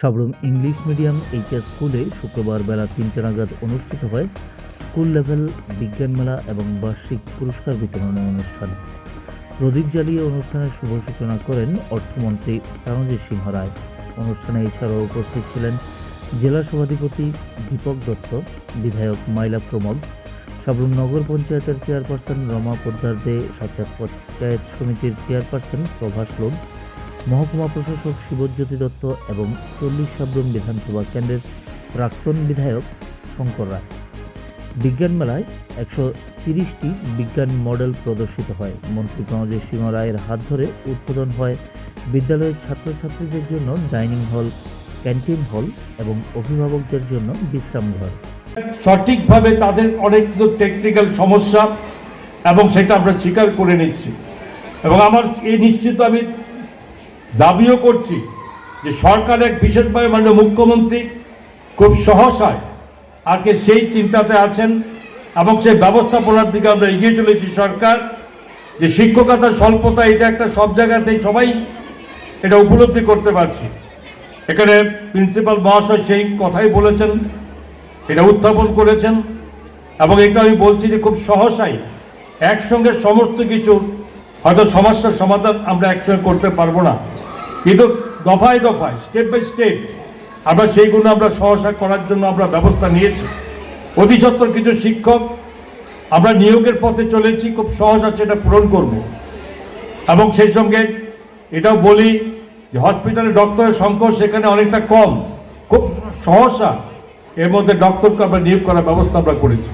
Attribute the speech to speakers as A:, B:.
A: Sabroom English medium HS স্কুলে শুক্রবার বেলা তিনটে নাগাদ অনুষ্ঠিত হয় স্কুল লেভেল, বিজ্ঞান মেলা এবং বার্ষিক পুরস্কার বিতরণ অনুষ্ঠান। প্রদীপ জ্বালিয়ে অনুষ্ঠানের শুভ সূচনা করেন অর্থমন্ত্রী প্রণজিৎ সিংহ রায়। অনুষ্ঠানে এছাড়াও উপস্থিত ছিলেন জেলা সভাধিপতি দীপক দত্ত, বিধায়ক মাইলা প্রমোদ, সাবরুম নগর পঞ্চায়েতের চেয়ারপারসন রমা পোদ্দার দে সাজ্জাদ পঞ্চায়েত সমিতির চেয়ারপারসন প্রভাস লোক মহকুমা প্রশাসক শিবজ্যোতি দত্ত এবং চল্লিশ সাবরুম বিধানসভা কেন্দ্রের প্রাক্তন বিধায়ক শঙ্কর রায়। বিজ্ঞান মেলায় একশো তিরিশটি বিজ্ঞান মডেল প্রদর্শিত হয়। মন্ত্রী প্রণজিৎ সিংহ রায়ের হাত ধরে উদ্বোধন হয় বিদ্যালয়ের ছাত্রছাত্রীদের জন্য ডাইনিং হল, ক্যান্টিন হল এবং অভিভাবকদের জন্য বিশ্রাম ঘর।
B: সঠিকভাবে তাদের অনেক টেকনিক্যাল সমস্যা এবং সেটা আমরা স্বীকার করে নিচ্ছি। এবং আমার এই নিশ্চিত আমি দাবিও করছি যে সরকার এক বিশেষভাবে মাননীয় মুখ্যমন্ত্রী খুব সহসায় আজকে সেই চিন্তাতে আছেন এবং সেই ব্যবস্থাপনার দিকে আমরা এগিয়ে চলেছি সরকার। যে শিক্ষকতার স্বল্পতা, এটা একটা সব জায়গাতেই সবাই এটা উপলব্ধি করতে পারছি। এখানে প্রিন্সিপাল মহাশয় সেই কথাই বলেছেন, এটা উত্থাপন করেছেন এবং এটা আমি বলছি যে খুব সহসাই একসঙ্গে সমস্ত কিছু হয়তো সমস্যার সমাধান আমরা একসঙ্গে করতে পারব না। কিন্তু দফায় দফায় স্টেপ বাই স্টেপ আমরা সেইগুলো আমরা সহসা করার জন্য আমরা ব্যবস্থা নিয়েছি। অধিসত্তর কিছু শিক্ষক, আমরা নিয়োগের পথে চলেছি, খুব সহসা সেটা পূরণ করব। এবং সেই সঙ্গে এটাও বলি যে হসপিটালে ডক্টরের সংখ্যা সেখানে অনেকটা কম, খুব সহসা এর মধ্যে ডক্টরকে আমরা নিয়োগ করার ব্যবস্থা আমরা করেছি।